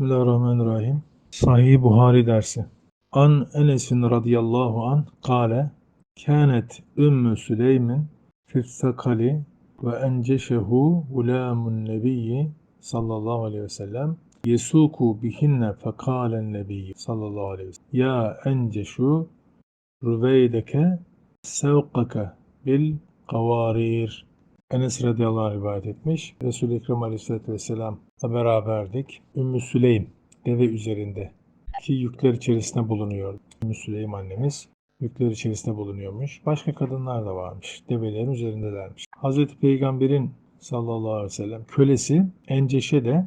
Bismillahirrahmanirrahim. Sahih Buhari dersi. An Enes'in radıyallahu an kâle kânet Ümmü Süleymin fissakali ve enceşehu gulâmun nebiyyi sallallahu aleyhi ve sellem yesuku bihinne fekâlen nebiyyi sallallahu aleyhi ve sellem ya enceşu rüveydeke sevkake bil kavarir Enes radıyallahu anh rivayet etmiş. Resul-i Ekrem aleyhissalatü vesselam'la beraberdik. Ümmü Süleym deve üzerinde ki yükler içerisinde bulunuyor. Ümmü Süleym annemiz yükler içerisinde bulunuyormuş. Başka kadınlar da varmış. Develerin üzerindelermiş. Hazreti Peygamber'in sallallahu aleyhi ve sellem kölesi Enceşe de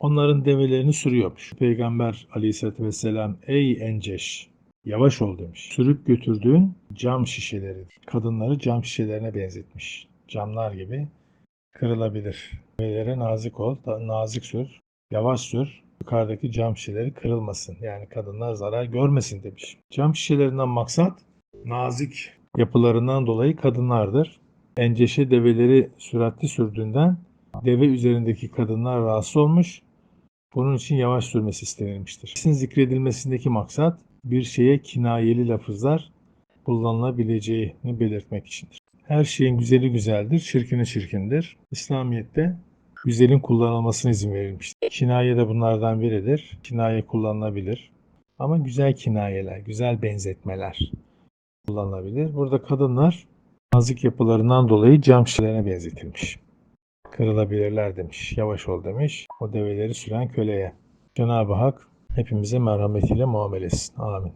onların develerini sürüyormuş. Peygamber aleyhissalatü vesselam ey Enceş yavaş ol demiş. Sürüp götürdüğün cam şişeleri kadınları cam şişelerine benzetmiş. Camlar gibi kırılabilir. Develere nazik ol, nazik sür, yavaş sür. Yukarıdaki cam şişeleri kırılmasın. Yani kadınlar zarar görmesin demiş. Cam şişelerinden maksat nazik yapılarından dolayı kadınlardır. Enceşe develeri süratli sürdüğünden deve üzerindeki kadınlar rahatsız olmuş. Bunun için yavaş sürmesi istenilmiştir. İsim zikredilmesindeki maksat bir şeye kinayeli lafızlar kullanılabileceğini belirtmek içindir. Her şeyin güzeli güzeldir, çirkini çirkindir. İslamiyet'te güzelin kullanılmasına izin verilmiştir. Kinaye de bunlardan biridir. Kinaye kullanılabilir. Ama güzel kinayeler, güzel benzetmeler kullanılabilir. Burada kadınlar nazik yapılarından dolayı cam şişelerine benzetilmiş. Kırılabilirler demiş. Yavaş ol demiş. O develeri süren köleye. Cenab-ı Hak hepimize merhametiyle muamele etsin. Amin.